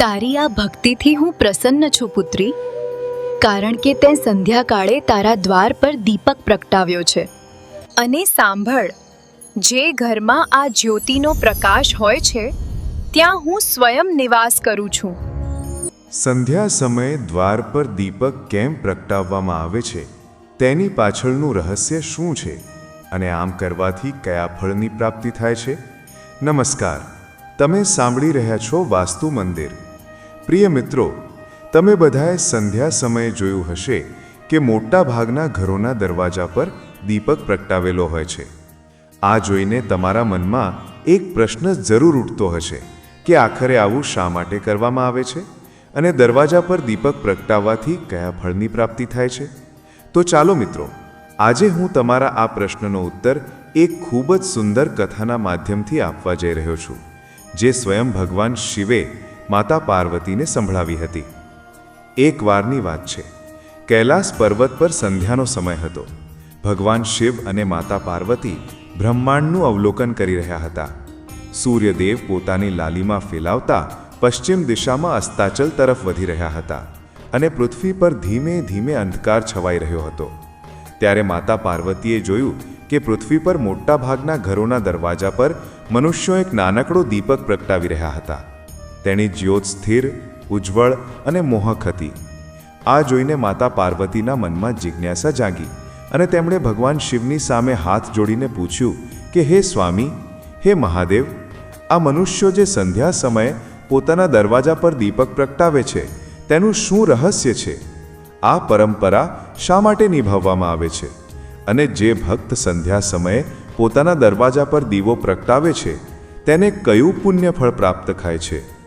તારી આ ભક્તિથી હું પ્રસન્ન છું, પુત્રી. કારણ કે તે સંધ્યાકાળે તારા દ્વાર પર દીપક પ્રગટાવ્યો છે. અને સાંભળ, જે ઘરમાં આ જ્યોતિનો પ્રકાશ હોય છે, ત્યાં હું સ્વયં નિવાસ કરું છું. સંધ્યા સમયે દ્વાર પર દીપક કેમ પ્રગટાવવામાં આવે છે? તેની પાછળનું રહસ્ય શું છે? અને આમ કરવાથી કયા ફળની પ્રાપ્તિ થાય છે? નમસ્કાર. તમે સાંભળી રહ્યા છો વાસ્તુ મંદિર. પ્રિય મિત્રો, તમે બધાએ સંધ્યા સમયે જોયું હશે કે મોટા ભાગના ઘરોના દરવાજા પર દીપક પ્રગટાવેલો હોય છે. આ જોઈને તમારા મનમાં એક પ્રશ્ન જરૂર ઉઠતો હશે કે આખરે આવું શા માટે કરવામાં આવે છે? અને દરવાજા પર દીપક પ્રગટાવવાથી કયા ફળની પ્રાપ્તિ થાય છે? તો ચાલો મિત્રો, આજે હું તમારા આ પ્રશ્નનો ઉત્તર એક ખૂબ જ સુંદર કથાના માધ્યમથી આપવા જઈ રહ્યો છું, જે સ્વયં ભગવાન શિવે માતા પાર્વતીને સંભળાવી હતી. એકવારની વાત છે. કૈલાસ પર્વત પર સંધ્યાનો સમય હતો. ભગવાન શિવ અને માતા પાર્વતી બ્રહ્માંડનું અવલોકન કરી રહ્યા હતા. સૂર્યદેવ પોતાની લાલીમાં ફેલાવતા પશ્ચિમ દિશામાં અસ્તાચલ તરફ વધી રહ્યા હતા અને પૃથ્વી પર ધીમે ધીમે અંધકાર છવાઈ રહ્યો હતો. ત્યારે માતા પાર્વતીએ જોયું કે પૃથ્વી પર મોટાભાગના ઘરોના દરવાજા પર મનુષ્યો એક નાનકડો દીપક પ્રગટાવી રહ્યા હતા. તેની જ્યોત સ્થિર, ઉજ્જવળ અને મોહક હતી. આ જોઈને માતા પાર્વતીના મનમાં જિજ્ઞાસા જાગી અને તેમણે ભગવાન શિવની સામે હાથ જોડીને પૂછ્યું કે, હે સ્વામી, હે મહાદેવ, આ મનુષ્યો જે સંધ્યા સમયે પોતાના દરવાજા પર દીપક પ્રગટાવે છે, તેનું શું રહસ્ય છે? આ પરંપરા શા માટે નિભાવવામાં આવે છે? અને જે ભક્ત સંધ્યા સમયે પોતાના દરવાજા પર દીવો પ્રગટાવે છે, તેને કયું પુણ્યફળ પ્રાપ્ત થાય છે?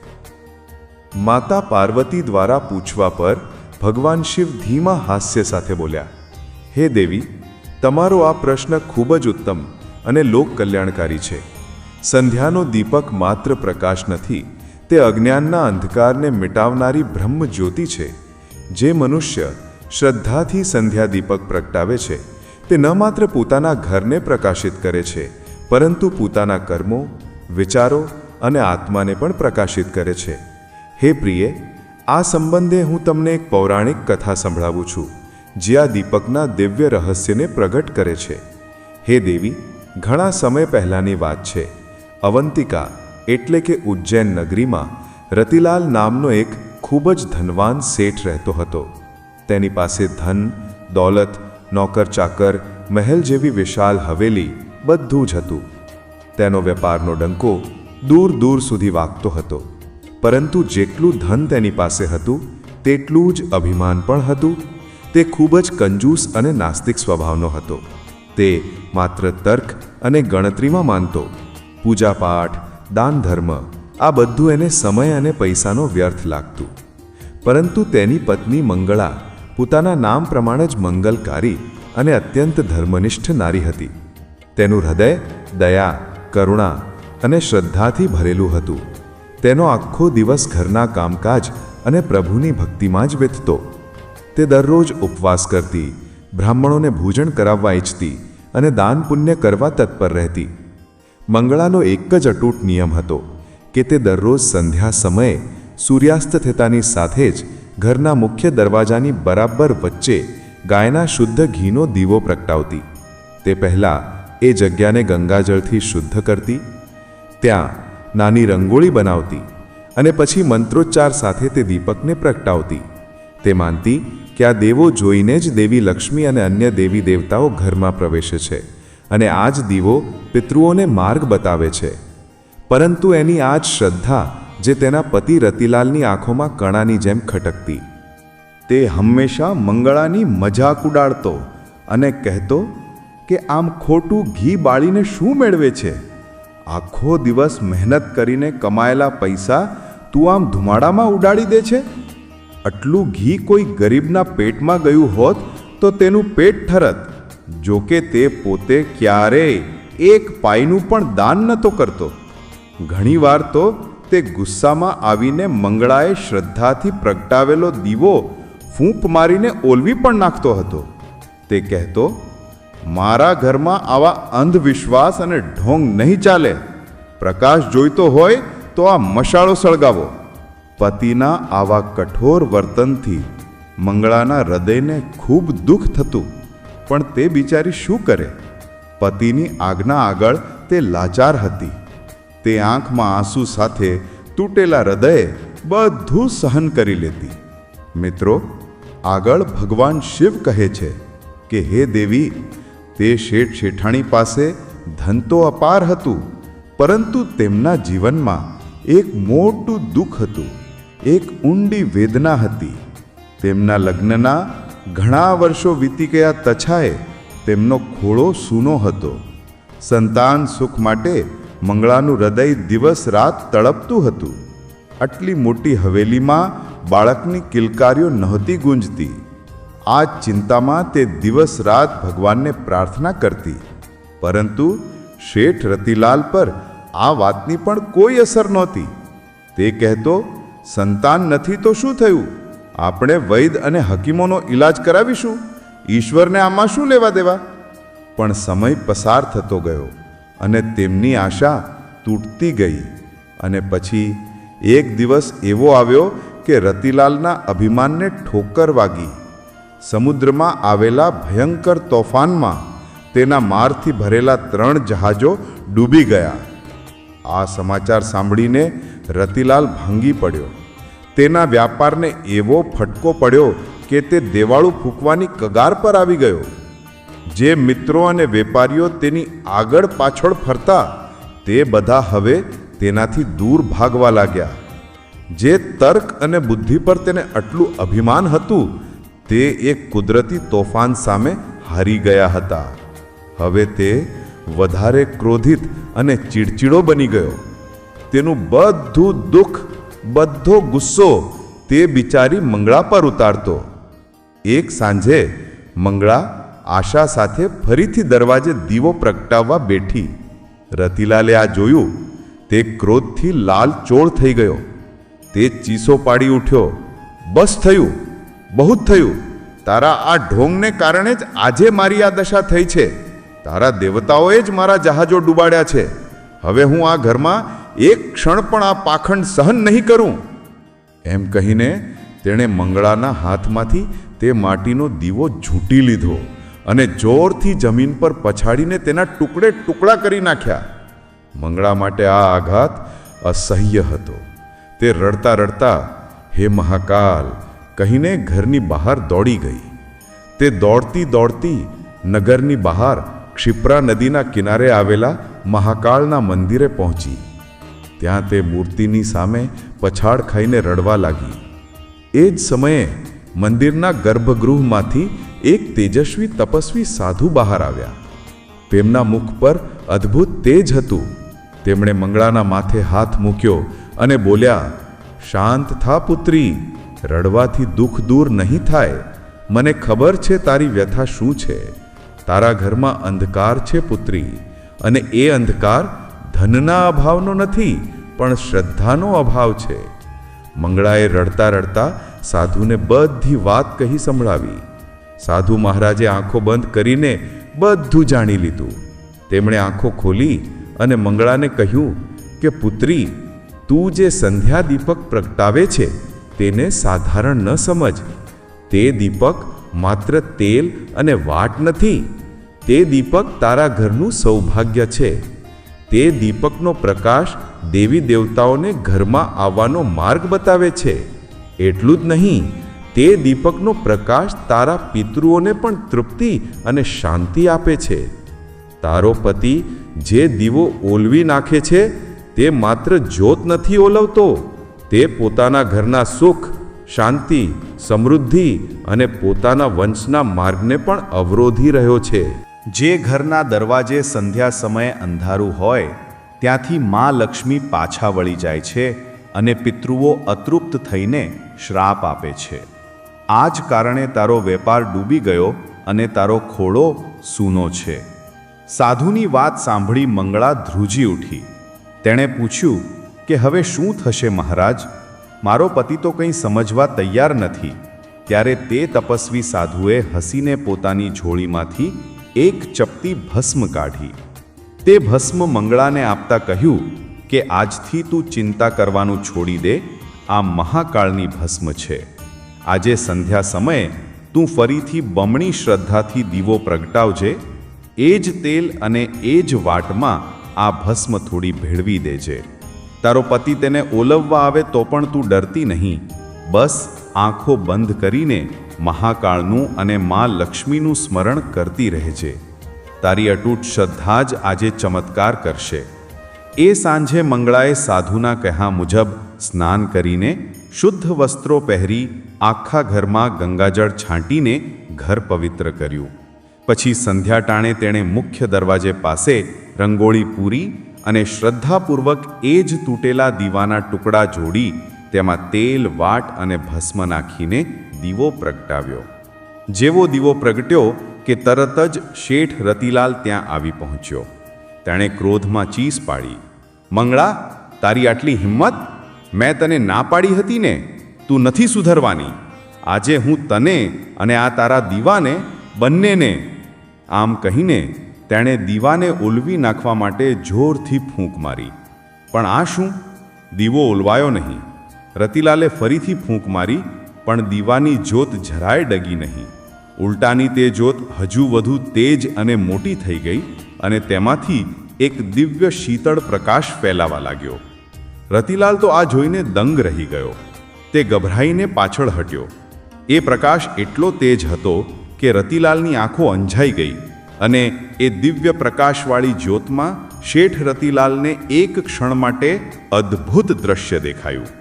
માતા પાર્વતી દ્વારા પૂછવા પર ભગવાન શિવ ધીમા હાસ્ય સાથે બોલ્યા, હે દેવી, તમારો આ પ્રશ્ન ખૂબ જ ઉત્તમ અને લોક કલ્યાણકારી છે. સંધ્યાનો દીપક માત્ર પ્રકાશ નથી, તે અજ્ઞાનના અંધકારને મિટાવનારી બ્રહ્મ જ્યોતિ છે. જે મનુષ્ય શ્રદ્ધાથી સંધ્યા દીપક પ્રગટાવે છે, તે ન માત્ર પોતાના ઘરને પ્રકાશિત કરે છે, પરંતુ પોતાના કર્મો, વિચારો અને આત્માને પણ પ્રકાશિત કરે છે. હે પ્રિય, આ સંબંધે હું તમને એક પૌરાણિક કથા સંભળાવું છું, જે આ દીપકના દિવ્ય રહસ્યને પ્રગટ કરે છે. હે દેવી, ઘણા સમય પહેલાંની વાત છે. અવંતિકા, એટલે કે ઉજ્જૈન નગરીમાં, રતિલાલ નામનો એક ખૂબ જ ધનવાન શેઠ રહેતો હતો. તેની પાસે ધન, દોલત નોકર ચાકર મહેલ જેવી વિશાલ હવેલી બધું જ હતું. તેનો વેપારનો ડંકો દૂર દૂર સુધી વાગતો હતો. પરંતુ જેટલું ધન તેની પાસે હતું, તેટલું જ અભિમાન પણ હતું. તે ખૂબ જ કંજૂસ અને નાસ્તિક સ્વભાવનો હતો. તે માત્ર તર્ક અને ગણતરીમાં માનતો. પૂજાપાઠ દાન ધર્મ આ બધું એને સમય અને પૈસાનો વ્યર્થ લાગતું. પરંતુ તેની પત્ની મંગળા પોતાના નામ પ્રમાણે જ મંગલકારી અને અત્યંત ધર્મનિષ્ઠ નારી હતી. તેનું હૃદય દયા, કરુણા અને શ્રદ્ધાથી ભરેલું હતું. તેનો આખો દિવસ ઘરના કામકાજ અને પ્રભુની ભક્તિમાં જ વીતતો. તે દરરોજ ઉપવાસ કરતી, બ્રાહ્મણોને ભોજન કરાવવા ઈચ્છતી અને દાન પુણ્ય કરવા તત્પર રહેતી. મંગળાનો એક જ અટૂટ નિયમ હતો કે તે દરરોજ સંધ્યા સમયે સૂર્યાસ્ત થતાની સાથે જ ઘરના મુખ્ય દરવાજાની બરાબર વચ્ચે ગાયના શુદ્ધ ઘીનો દીવો પ્રગટાવતી. તે પહેલાં એ જગ્યાને ગંગાજળથી શુદ્ધ કરતી. ત્યાં નાની રંગોળી બનાવતી અને પછી મંત્રોચ્ચાર સાથે તે દીપકને પ્રગટાવતી. તે માનતી કે આ દેવો જોઈને જ દેવી લક્ષ્મી અને અન્ય દેવી દેવતાઓ ઘરમાં પ્રવેશે છે અને આ જ દીવો પિતૃઓને માર્ગ બતાવે છે. પરંતુ એની આ જ શ્રદ્ધા જે તેના પતિ રતિલાલની આંખોમાં કણાની જેમ ખટકતી. તે હંમેશા મંગળાની મજાક ઉડાડતો અને કહેતો કે આમ ખોટું ઘી બાળીને શું મેળવે છે? આખો દિવસ મહેનત કરીને કમાયેલા પૈસા તું આમ ધુમાડામાં ઉડાડી દે છે? આટલું ઘી કોઈ ગરીબના પેટમાં ગયું હોત તો તેનું પેટ ઠરત. જોકે તે પોતે ક્યારેય એક પાઈનું પણ દાન નહોતો કરતો. ઘણીવાર તો તે ગુસ્સામાં આવીને મંગળાએ શ્રદ્ધાથી પ્રગટાવેલો દીવો ફૂંક મારીને ઓલવી પણ નાખતો હતો. તે કહેતો મારા ઘરમાં આવા અંધવિશ્વાસ અને ઢોંગ નહીં ચાલે. પ્રકાશ જોઈતો હોય તો આ મશાળો સળગાવો. પતિના આવા કઠોર વર્તનથી મંગળાના હૃદયને ખૂબ દુઃખ થતું. પણ તે બિચારી શું કરે? પતિની આજ્ઞા આગળ તે લાચાર હતી. તે આંખમાં આંસુ સાથે તૂટેલા હૃદયે બધું સહન કરી લેતી. મિત્રો, આગળ ભગવાન શિવ કહે છે કે, હે દેવી તે શેઠ શેઠાણી પાસે ધન તો અપાર હતું, પરંતુ તેમના જીવનમાં એક મોટું દુઃખ હતું, એક ઊંડી વેદના હતી. તેમના લગ્નના ઘણા વર્ષો વીતી ગયા તછાએ તેમનો ખોળો સૂનો હતો. સંતાન સુખ માટે મંગળાનું હૃદય દિવસ રાત તળપતું હતું. આટલી મોટી હવેલીમાં બાળકની કિલકારીઓ નહોતી ગુંજતી. આ ચિંતામાં તે દિવસ રાત ભગવાનને પ્રાર્થના કરતી. પરંતુ શેઠ રતિલાલ પર આ વાતની પણ કોઈ અસર નહોતી. તે કહેતો, સંતાન નથી તો શું થયું? આપણે વૈદ અને હકીમોનો ઈલાજ કરાવીશું. ઈશ્વરને આમાં શું લેવા દેવા? પણ સમય પસાર થતો ગયો અને તેમની આશા તૂટતી ગઈ. અને પછી એક દિવસ એવો આવ્યો કે રતિલાલના અભિમાનને ઠોકર વાગી. સમુદ્રમાં આવેલા ભયંકર તોફાનમાં તેના મારથી ભરેલા ત્રણ જહાજો ડૂબી ગયા. આ સમાચાર સાંભળીને રતિલાલ ભાંગી પડ્યો. તેના વ્યાપારને એવો ફટકો પડ્યો કે તે દેવાળું ફૂંકવાની કગાર પર આવી ગયો. જે મિત્રો અને વેપારીઓ તેની આગળ પાછળ ફરતા, તે બધા હવે તેનાથી દૂર ભાગવા લાગ્યા. જે તર્ક અને બુદ્ધિ પર તેને આટલું અભિમાન હતું તે એક કુદરતી તોફાન સામે હારી ગયા હતા. હવે તે વધારે ક્રોધિત અને ચીડચીડો બની ગયો. તેનું બધું દુઃખ, બધો ગુસ્સો તે બિચારી મંગળા પર ઉતારતો. એક સાંજે મંગળા આશા સાથે ફરીથી દરવાજે દીવો પ્રગટાવવા બેઠી. રતિલાલે આ જોયું, તે ક્રોધથી લાલ ચોળ થઈ ગયો. તે ચીસો પાડી ઉઠ્યો. બસ થયું. બહુ જ થયું. તારા આ ઢોંગને કારણે જ આજે મારી આ દશા થઈ છે. તારા દેવતાઓએ જ મારા જહાજો ડૂબાડ્યા છે. હવે હું આ ઘરમાં એક ક્ષણ પણ આ પાખંડ સહન નહીં કરું. એમ કહીને તેણે મંગળાના હાથમાંથી તે માટીનો દીવો ઝૂંટી લીધો અને જોરથી જમીન પર પછાડીને તેના ટુકડે ટુકડા કરી નાખ્યા. મંગળા માટે આ આઘાત અસહ્ય હતો. તે રડતા રડતા, હે મહાકાલ કહીને ઘરની બહાર દોડી ગઈ. તે દોડતી દોડતી નગરની બહાર ક્ષિપ્રા નદીના કિનારે આવેલા મહાકાળના મંદિરે પહોંચી. ત્યાં તે મૂર્તિની સામે પછાડ ખાઈને રડવા લાગી. એ જ સમયે મંદિરના ગર્ભગૃહમાંથી એક તેજસ્વી તપસ્વી સાધુ બહાર આવ્યા. તેમના મુખ પર અદ્ભુત તેજ હતું. તેમણે મંગળાના માથે હાથ મૂક્યો અને બોલ્યા, શાંત થા પુત્રી રડવાથી દુઃખ દૂર નહીં થાય. મને ખબર છે તારી વ્યથા શું છે. તારા ઘરમાં અંધકાર છે પુત્રી, અને એ અંધકાર ધનના અભાવનો નથી, પણ શ્રદ્ધાનો અભાવ છે. મંગળાએ રડતા રડતા સાધુને બધી વાત કહી સંભળાવી. સાધુ મહારાજે આંખો બંધ કરીને બધું જાણી લીધું. તેમણે આંખો ખોલી અને મંગળાને કહ્યું કે, પુત્રી, તું જે સંધ્યા દીપક પ્રગટાવે છે તેને સાધારણ ન સમજ. તે દીપક માત્ર તેલ અને વાટ નથી. તે દીપક તારા ઘરનું સૌભાગ્ય છે. તે દીપકનો પ્રકાશ દેવી દેવતાઓને ઘરમાં આવવાનો માર્ગ બતાવે છે. એટલું જ નહીં, તે દીપકનો પ્રકાશ તારા પિતૃઓને પણ તૃપ્તિ અને શાંતિ આપે છે. તારો પતિ જે દીવો ઓલવી નાખે છે, તે માત્ર જ્યોત નથી ઓલવતો. તે પોતાના ઘરના સુખ, શાંતિ, સમૃદ્ધિ અને પોતાના વંશના માર્ગને પણ અવરોધી રહ્યો છે. જે ઘરના દરવાજે સંધ્યા સમયે અંધારું હોય, ત્યાંથી મા લક્ષ્મી પાછા વળી જાય છે અને પિતૃઓ અતૃપ્ત થઈને શ્રાપ આપે છે. આ જ કારણે તારો વેપાર ડૂબી ગયો અને તારો ખોળો સૂનો છે. સાધુની વાત સાંભળી મંગળા ધ્રુજી ઉઠી. તેણે પૂછ્યું કે હવે શું થશે મહારાજ? મારો પતિ તો કંઈ સમજવા તૈયાર નથી. ત્યારે તે તપસ્વી સાધુએ હસીને પોતાની ઝોળીમાંથી એક ચપટી ભસ્મ કાઢી. તે ભસ્મ મંગળાને આપતા કહ્યું કે આજથી તું ચિંતા કરવાનું છોડી દે, આ મહાકાળની ભસ્મ છે. આજે સંધ્યા સમયે તું ફરીથી બમણી શ્રદ્ધાથી દીવો પ્રગટાવજે, એ જ તેલ અને એ જ વાટમાં આ ભસ્મ થોડી ભેળવી દેજે. તારો પતિ તેને ઓલવવા આવે તો પણ તું ડરતી નહીં. બસ આંખો બંધ કરીને મહાકાળનું અને મા લક્ષ્મીનું સ્મરણ કરતી રહેજે. તારી અટૂટ શ્રદ્ધા જ આજે ચમત્કાર કરશે. એ સાંજે મંગળાએ સાધુના કહ્યા મુજબ સ્નાન કરીને શુદ્ધ વસ્ત્રો પહેરી આખા ઘરમાં ગંગાજળ છાંટીને ઘર પવિત્ર કર્યું. પછી સંધ્યા ટાણે તેણે મુખ્ય દરવાજે પાસે રંગોળી પૂરી અને શ્રદ્ધાપૂર્વક એ જ તૂટેલા દીવાના ટુકડા જોડી તેમાં તેલ, વાટ અને ભસ્મ નાખીને દીવો પ્રગટાવ્યો. જેવો દીવો પ્રગટ્યો કે તરત જ શેઠ રતિલાલ ત્યાં આવી પહોંચ્યો. તેણે ક્રોધમાં ચીસ પાડી. મંગળા, તારી આટલી હિંમત? મેં તને ના પાડી હતી ને? તું નથી સુધરવાની. આજે હું તને અને આ તારા દીવાને, બંનેને, આમ કહીને તેણે દીવાને ઓલવી નાખવા માટે જોરથી ફૂંક મારી. પણ આ શું? દીવો ઓલવાયો નહીં. રતિલાલે ફરીથી ફૂંક મારી, પણ દીવાની જ્યોત જરાય ડગી નહીં. ઉલટાની તે જ્યોત હજુ વધુ તેજ અને મોટી થઈ ગઈ અને તેમાંથી એક દિવ્ય શીતળ પ્રકાશ ફેલાવા લાગ્યો. રતિલાલ તો આ જોઈને દંગ રહી ગયો. તે ગભરાઈને પાછળ હટ્યો. એ પ્રકાશ એટલો તેજ હતો કે રતિલાલની આંખો અંજાઈ ગઈ. અને એ દિવ્ય પ્રકાશવાળી જ્યોતમાં શેઠ રતિલાલને એક ક્ષણ માટે અદ્ભુત દ્રશ્ય દેખાયું.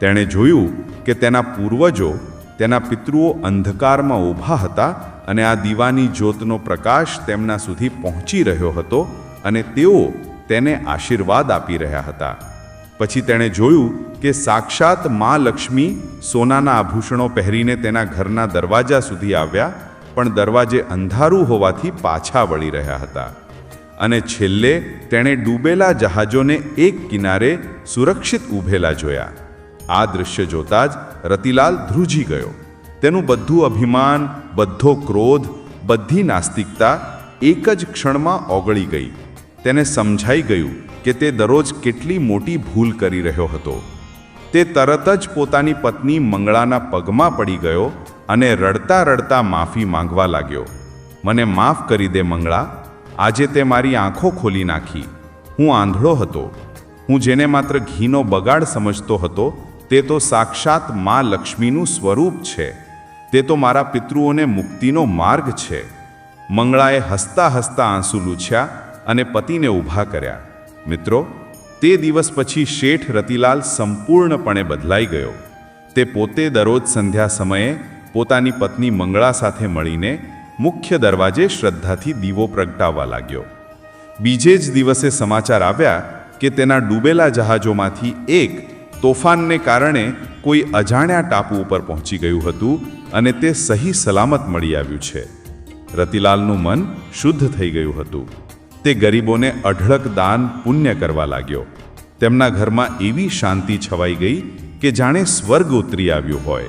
તેણે જોયું કે તેના પૂર્વજો તેના પિતૃઓ અંધકારમાં ઊભા હતા અને આ દીવાની જ્યોતનો પ્રકાશ તેમના સુધી પહોંચી રહ્યો હતો અને તેઓ તેને આશીર્વાદ આપી રહ્યા હતા. પછી તેણે જોયું કે સાક્ષાત મા લક્ષ્મી સોનાના આભૂષણો પહેરીને તેના ઘરના દરવાજા સુધી આવ્યા પણ દરવાજે અંધારું હોવાથી પાછા વળી રહ્યા હતા. અને છેલ્લે તેણે ડૂબેલા જહાજોને એક કિનારે સુરક્ષિત ઊભેલા જોયા. આ દૃશ્ય જોતા જ રતિલાલ ધ્રુજી ગયો. તેનું બધું અભિમાન, બધો ક્રોધ, બધી નાસ્તિકતા એક જ ક્ષણમાં ઓગળી ગઈ. તેને સમજાઈ ગયું કે તે દરરોજ કેટલી મોટી ભૂલ કરી રહ્યો હતો. તે તરત જ પોતાની પત્ની મંગળાના પગમાં પડી ગયો અને રડતા રડતા માફી માંગવા લાગ્યો. મને માફ કરી દે મંગળા, આજે તે મારી આંખો ખોલી નાખી. હું આંધળો હતો. હું જેને માત્ર ઘીનો બગાડ સમજતો હતો, તે તો સાક્ષાત મા લક્ષ્મીનું સ્વરૂપ છે. તે તો મારા પિતૃઓને મુક્તિનો માર્ગ છે. મંગળાએ હસતા હસતા આંસુ લૂછ્યા અને પતિને ઊભા કર્યા. મિત્રો તે દિવસ પછી શેઠ રતિલાલ સંપૂર્ણપણે બદલાઈ ગયો. તે પોતે દરરોજ સંધ્યા સમયે પોતાની પત્ની મંગળા સાથે મળીને મુખ્ય દરવાજે શ્રદ્ધાથી દીવો પ્રગટાવવા લાગ્યો. બીજે જ દિવસે સમાચાર આવ્યા કે તેના ડૂબેલા જહાજોમાંથી એક તોફાનને કારણે કોઈ અજાણ્યા ટાપુ ઉપર પહોંચી ગયું હતું અને તે સહી સલામત મળી આવ્યું છે. રતિલાલનું મન શુદ્ધ થઈ ગયું હતું. તે ગરીબોને અઢળક દાન પુણ્ય કરવા લાગ્યો. તેમના ઘરમાં એવી શાંતિ છવાઈ ગઈ કે જાણે સ્વર્ગ ઉતરી આવ્યો હોય.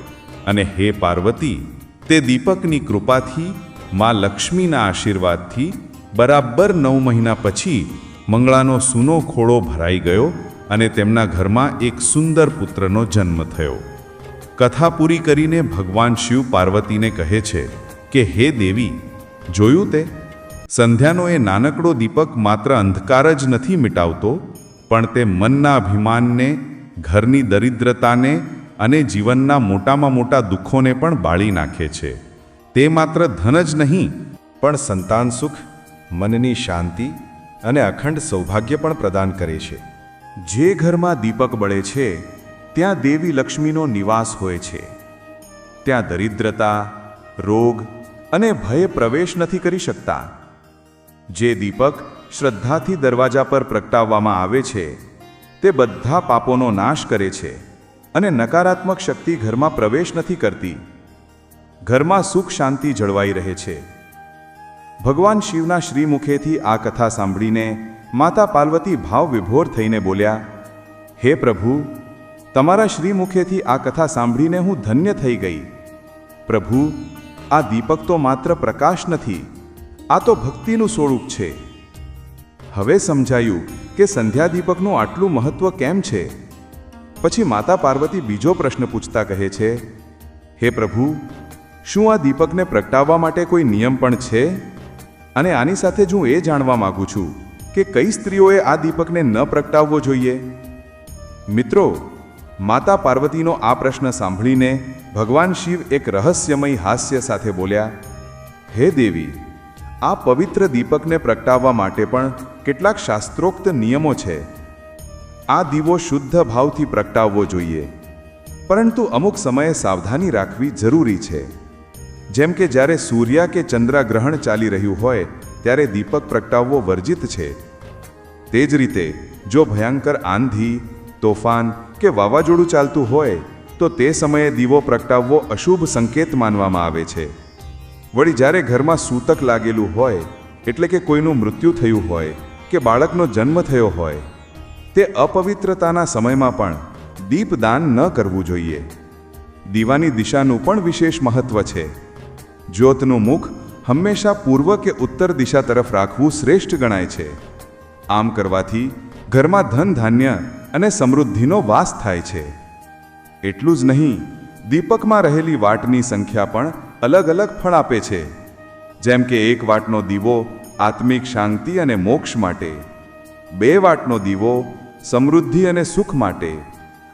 અને હે પાર્વતી, તે દીપકની કૃપાથી, મા લક્ષ્મીના આશીર્વાદથી બરાબર નવ મહિના પછી મંગળાનો સૂનો ખોળો ભરાઈ ગયો અને તેમના ઘરમાં એક સુંદર પુત્રનો જન્મ થયો. કથા પૂરી કરીને ભગવાન શિવ પાર્વતીને કહે છે કે, હે દેવી, જોયું તે? સંધ્યાનો એ નાનકડો દીપક માત્ર અંધકાર જ નથી મિટાવતો, પણ તે મનના અભિમાનને, ઘરની દરિદ્રતાને અને જીવનના મોટામાં મોટા દુઃખોને પણ બાળી નાખે છે. તે માત્ર ધન જ નહીં, પણ સંતાન સુખ, મનની શાંતિ અને અખંડ સૌભાગ્ય પણ પ્રદાન કરે છે. જે ઘરમાં દીપક બળે છે, ત્યાં દેવી લક્ષ્મીનો નિવાસ હોય છે. ત્યાં દરિદ્રતા, રોગ અને ભય પ્રવેશ નથી કરી શકતા. જે દીપક શ્રદ્ધાથી દરવાજા પર પ્રગટાવવામાં આવે છે, તે બધા પાપોનો નાશ કરે છે અને નકારાત્મક શક્તિ ઘરમાં પ્રવેશ નથી કરતી. ઘરમાં સુખ શાંતિ જળવાઈ રહે છે. ભગવાન શિવના શ્રીમુખેથી આ કથા સાંભળીને માતા પાર્વતી ભાવ વિભોર થઈને બોલ્યા, હે પ્રભુ, તમારા શ્રીમુખેથી આ કથા સાંભળીને હું ધન્ય થઈ ગઈ. પ્રભુ, આ દીપક તો માત્ર પ્રકાશ નથી આ તો ભક્તિનું સ્વરૂપ છે. હવે સમજાયું કે સંધ્યા દીપકનું આટલું મહત્વ કેમ છે? પછી માતા પાર્વતી બીજો પ્રશ્ન પૂછતા કહે છે, હે પ્રભુ, શું આ દીપકને પ્રગટાવવા માટે કોઈ નિયમ પણ છે? અને આની સાથે જ હું એ જાણવા માગું છું કે કઈ સ્ત્રીઓએ આ દીપકને ન પ્રગટાવવો જોઈએ? મિત્રો, માતા પાર્વતીનો આ પ્રશ્ન સાંભળીને ભગવાન શિવ એક રહસ્યમય હાસ્ય સાથે બોલ્યા, હે દેવી આ પવિત્ર દીપકને પ્રગટાવવા માટે પણ કેટલાક શાસ્ત્રોક્ત નિયમો છે. આ દીવો શુદ્ધ ભાવથી પ્રગટાવવો જોઈએ. પરંતુ અમુક સમયે સાવધાની રાખવી જરૂરી છે. જેમ કે જ્યારે સૂર્ય કે ચંદ્ર ગ્રહણ ચાલી રહ્યું હોય, ત્યારે દીપક પ્રગટાવવો વર્જિત છે. તે જ રીતે, જો ભયંકર આંધી, તોફાન કે વાવાઝોડું ચાલતું હોય, તો તે સમયે દીવો પ્રગટાવવો અશુભ સંકેત માનવામાં આવે છે. વળી જ્યારે ઘરમાં સૂતક લાગેલું હોય, એટલે કે કોઈનું મૃત્યુ થયું હોય, કે બાળકનો જન્મ થયો હોય, તે અપવિત્રતાના સમયમાં પણ દીપદાન ન કરવું જોઈએ. દીવાની દિશાનું પણ વિશેષ મહત્વ છે. જ્યોતનું મુખ હંમેશા પૂર્વ કે ઉત્તર દિશા તરફ રાખવું શ્રેષ્ઠ ગણાય છે. આમ કરવાથી ઘરમાં ધન ધાન્ય અને સમૃદ્ધિનો વાસ થાય છે. એટલું જ નહીં, દીપકમાં રહેલી વાટની સંખ્યા પણ અલગ અલગ ફળ આપે છે, જેમ કે એક વાટનો દીવો આત્મિક શાંતિ અને મોક્ષ માટે, બે વાટનો દીવો સમૃદ્ધિ અને સુખ માટે,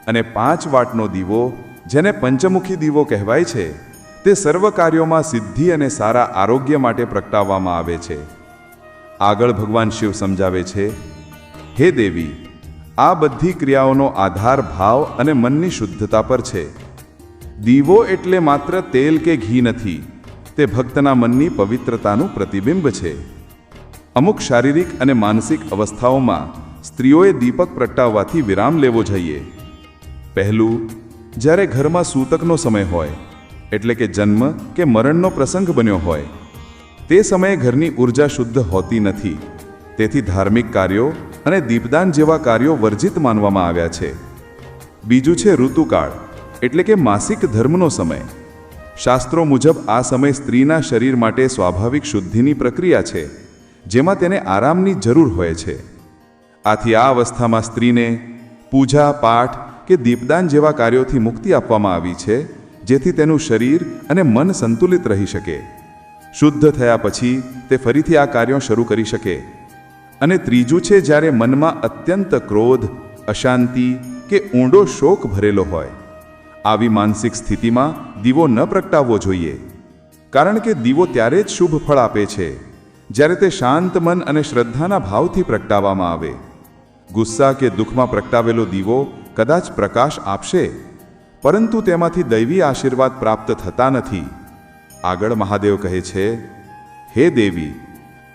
અને પાંચ વાટનો દીવો, જેને પંચમુખી દીવો કહેવાય છે, તે સર્વ કાર્યોમાં સિદ્ધિ અને સારા આરોગ્ય માટે પ્રગટાવવામાં આવે છે. આગળ ભગવાન શિવ સમજાવે છે, હે દેવી, આ બધી ક્રિયાઓનો આધાર ભાવ અને મનની શુદ્ધતા પર છે. દીવો એટલે માત્ર તેલ કે ઘી નથી. તે ભક્તના મનની પવિત્રતાનું પ્રતિબિંબ છે. અમુક શારીરિક અને માનસિક અવસ્થાઓમાં સ્ત્રીઓએ દીપક પ્રગટાવવાથી વિરામ લેવો જોઈએ. પહેલું, જ્યારે ઘરમાં સૂતકનો સમય હોય, એટલે કે જન્મ કે મરણનો પ્રસંગ બન્યો હોય, તે સમયે ઘરની ઊર્જા શુદ્ધ હોતી નથી. તેથી ધાર્મિક કાર્યો અને દીપદાન જેવા કાર્યો વર્જિત માનવામાં આવ્યા છે. બીજું છે ઋતુકાળ. એટલે કે માસિક ધર્મનો સમય. શાસ્ત્રો મુજબ આ સમય સ્ત્રીના શરીર માટે સ્વાભાવિક શુદ્ધિની પ્રક્રિયા છે, જેમાં તેને આરામની જરૂર હોય છે. આથી આ અવસ્થામાં સ્ત્રીને પૂજા, પાઠ કે દીપદાન જેવા કાર્યોથી મુક્તિ આપવામાં આવી છે, જેથી તેનું શરીર અને મન સંતુલિત રહી શકે. શુદ્ધ થયા પછી તે ફરીથી આ કાર્યો શરૂ કરી શકે. અને ત્રીજું છે, જ્યારે મનમાં અત્યંત ક્રોધ, અશાંતિ કે ઊંડો શોક ભરેલો હોય. આવી માનસિક સ્થિતિમાં દીવો ન પ્રગટાવવો જોઈએ. કારણ કે દીવો ત્યારે જ શુભ ફળ આપે છે, જ્યારે તે શાંત મન અને શ્રદ્ધાના ભાવથી પ્રગટાવવામાં આવે. ગુસ્સા કે દુઃખમાં પ્રગટાવેલો દીવો કદાચ પ્રકાશ આપશે, પરંતુ તેમાંથી દૈવી આશીર્વાદ પ્રાપ્ત થતા નથી. આગળ મહાદેવ કહે છે, હે દેવી,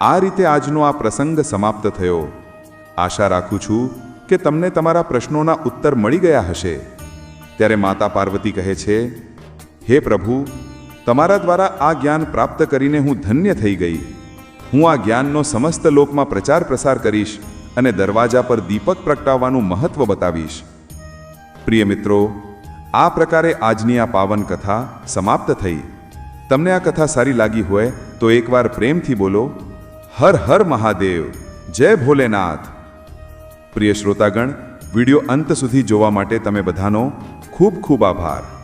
આ રીતે આજનો આ પ્રસંગ સમાપ્ત થયો. આશા રાખું છું કે તમને તમારા પ્રશ્નોના ઉત્તર મળી ગયા હશે. ત્યારે માતા પાર્વતી કહે છે, હે પ્રભુ, તમારા દ્વારા આ જ્ઞાન પ્રાપ્ત કરીને હું ધન્ય થઈ ગઈ. હું આ જ્ઞાનનો સમસ્ત લોકમાં પ્રચાર પ્રસાર કરીશ અને દરવાજા પર દીપક પ્રગટાવવાનું મહત્વ બતાવીશ. પ્રિય મિત્રો, આ પ્રકારે આજની આ પાવન કથા સમાપ્ત થઈ. તમને આ કથા સારી લાગી હોય તો એકવાર પ્રેમથી બોલો, હર હર મહાદેવ, જય ભોલેનાથ. પ્રિય શ્રોતાગણ, વિડિયો અંત સુધી જોવા માટે તમે બધાનો ખૂબ ખૂબ આભાર.